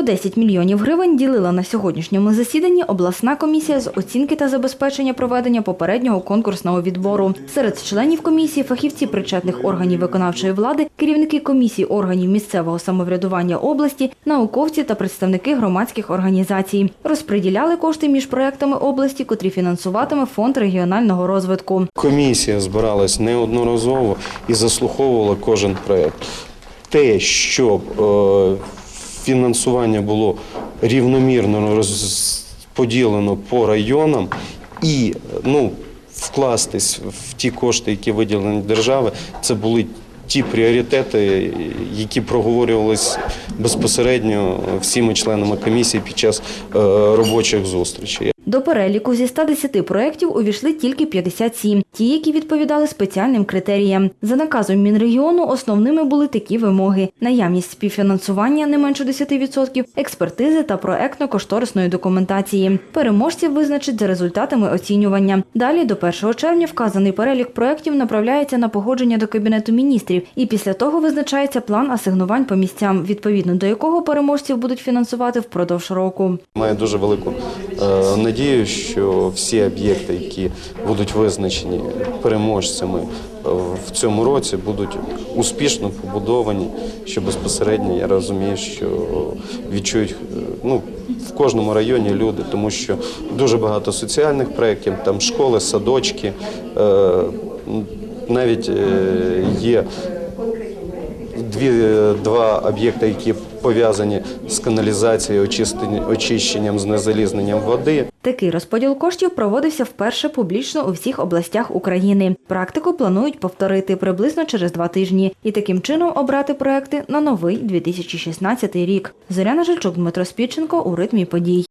110 мільйонів гривень ділила на сьогоднішньому засіданні обласна комісія з оцінки та забезпечення проведення попереднього конкурсного відбору. Серед членів комісії фахівці причетних органів виконавчої влади, керівники комісій органів місцевого самоврядування області, науковці та представники громадських організацій. Розподіляли кошти між проектами області, котрі фінансуватиме фонд регіонального розвитку. Комісія збиралась неодноразово і заслуховувала кожен проєкт. Те, щоб е, фінансування було рівномірно розподілено по районам і ну, вкластись в ті кошти, які виділені держави, це були ті пріоритети, які проговорювались безпосередньо всіми членами комісії під час е, робочих зустрічей. До переліку зі 110 проєктів увійшли тільки 57, ті, які відповідали спеціальним критеріям. За наказом Мінрегіону основними були такі вимоги: наявність співфінансування не менше 10%, експертизи та проектно-кошторисної документації. Переможців визначать за результатами оцінювання. Далі до 1 червня вказаний перелік проєктів направляється на погодження до Кабінету міністрів, і після того визначається план асигнувань по місцям, відповідно до якого переможців будуть фінансувати впродовж року. Маю дуже велику е, надію, що всі об'єкти, які будуть визначені переможцями е, в цьому році, будуть успішно побудовані. Що безпосередньо я розумію, що відчують е, ну, в кожному районі люди, тому що дуже багато соціальних проєктів, там школи, садочки, е, навіть є дві, два об'єкти, які пов'язані з каналізацією, очищенням, знезалізненням води. Такий розподіл коштів проводився вперше публічно у всіх областях України. Практику планують повторити приблизно через два тижні і таким чином обрати проекти на новий 2016 рік. Зоряна Жильчук, Дмитро Спідченко у ритмі подій.